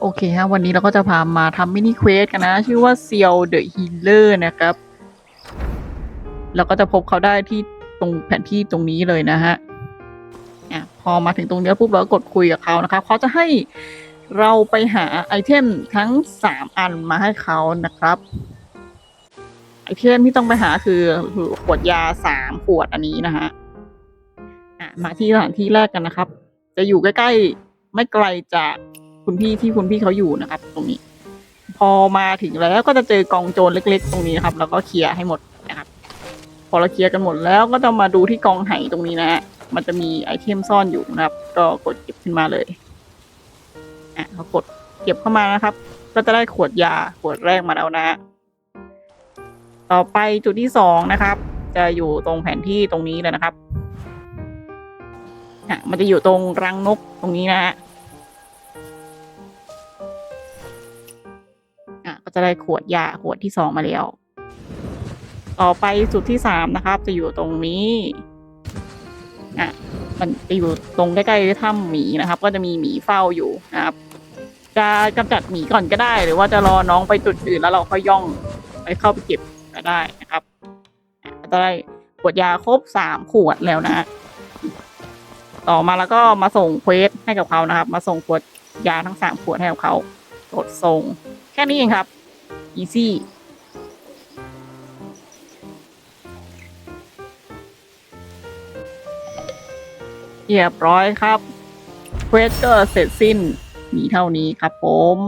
โอเคฮะวันนี้เราก็จะพามาทำมินิเควสกันนะ ชื่อว่าเซียวเดอะฮีเลอร์นะครับ เราก็จะพบเขาได้ที่ตรงแผนที่ตรงนี้เลยนะฮะอะพอมาถึงตรงนี้ปุ๊บเราก็กดคุยกับเขานะครับเขาจะให้เราไปหาไอเทมทั้งสามอันมาให้เขานะครับ ไอเทมที่ต้องไปหาคือขวดยาสามขวดอันนี้นะฮะอะมาที่สถานที่แรกกันนะครับ จะอยู่ใกล้ๆ ไม่ไกลจาก คุณพี่ที่คุณพี่เขาอยู่นะครับ ตรงนี้ พอมาถึงแล้วก็จะเจอกองโจรเล็ก ๆ ตรงนี้นะครับ แล้วก็เคลียร์ให้หมดนะครับ พอเราเคลียร์กันหมดแล้วก็จะมาดูที่กองไหตรงนี้นะฮะมันจะมีไอเทมซ่อนอยู่นะครับ ก็กดเก็บขึ้นมาเลยอะเรากดเก็บเข้ามานะครับ ก็จะได้ขวดยาขวดแรกมาแล้วนะฮะต่อไปจุดที่สองนะครับ จะอยู่ตรงแผนที่ตรงนี้เลยนะครับอะมันจะอยู่ตรงรังนกตรงนี้นะฮะ ก็จะได้ขวดยาขวดที่สองมาแล้ว ต่อไปจุดที่สามนะครับ จะอยู่ตรงนี้อะมันจะอยู่ตรงใกล้ๆถ้ำหมีนะครับ ก็จะมีหมีเฝ้าอยู่นะครับ จะกำจัดหมีก่อนก็ได้ หรือว่าจะรอน้องไปจุดอื่นแล้วเราค่อยย่องไปเข้าไปเก็บก็ได้นะครับจะได้ขวดยาครบสามขวดแล้วนะฮะต่อมาแล้วก็มาส่งเควสให้กับเขานะครับ มาส่งขวดยาทั้งสามขวดให้กับเขากดส่ง แค่นี้เองครับ อีซี่เรียบร้อยครับเควสก็เสร็จสิ้น มีเท่านี้ครับผม